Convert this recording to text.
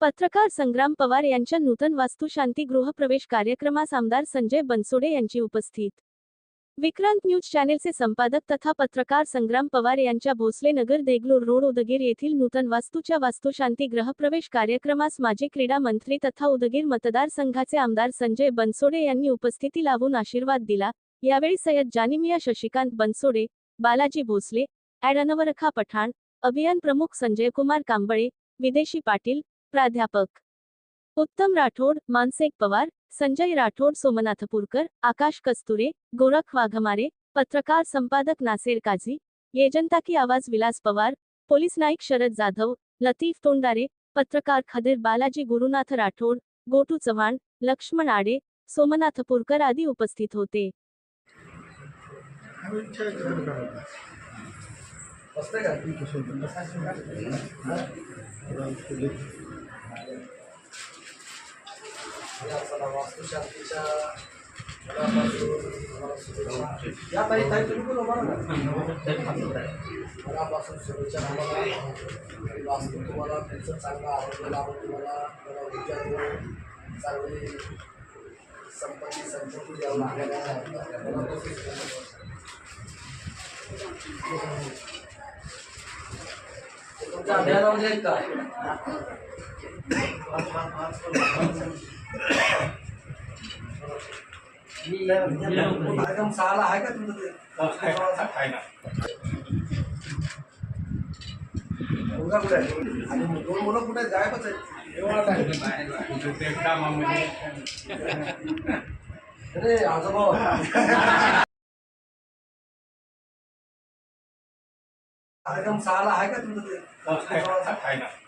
पत्रकार संग्राम पवार यांच्या नूतन वास्तुशांती गृहप्रवेश कार्यक्रमास आमदार संजय बनसोडे यांची उपस्थित. विक्रांत न्यूज चॅनेलचे संपादक तथा पत्रकार संग्राम पवार यांच्या भोसले नगर देगलूर रोड उदगीर येथील नूतन वास्तूच्या वास्तुशांती गृहप्रवेश कार्यक्रमास माजी क्रीडा मंत्री तथा उदगीर मतदारसंघाचे आमदार संजय बनसोडे यांनी उपस्थिती लावून आशीर्वाद दिला. यावेळी सय्यद जानिमिया शशिकांत बनसोडे बालाजी भोसले ॲडनवरखा पठाण अभियान प्रमुख संजय कुमार कांबळे विदेशी पाटील प्राध्यापक. उत्तम राठोड मानसेक पवार संजय राठोड सोमनाथपूरकर आकाश कस्तुरे गोरख वाघमारे पत्रकार संपादक नासेर काझी येजंता की आवाज विलास पवार पोलीस नाईक शरद जाधव लतीफ तोंडारे पत्रकार खदीर बालाजी गुरुनाथ राठोड गोटू चव्हाण लक्ष्मण आडे सोमनाथपूरकर आदी उपस्थित होते. का? चला वास्तुशांतीच्या मनापासून मला शुभेच्छा. या ताई ताई मनापासून शुभेच्छा तुम्हाला वास्तू तुम्हाला त्यांचं चांगलं आरोग्य लाभो तुम्हाला मला ऊर्जा देऊन चांगली संपत्ती संपत्ती द्यावं लागणार मनापासून शुभेच्छा. तुमच्या अभियानामध्ये आहेत का कार्यक्रम सहाला आहे का तुमचं ते मुलगा कुठे आहे आणि दोन मुलं कुठे आहेत गायबच आहेत अरे आजोबा कार्यक्रम सहाला आहे का तुमचं ते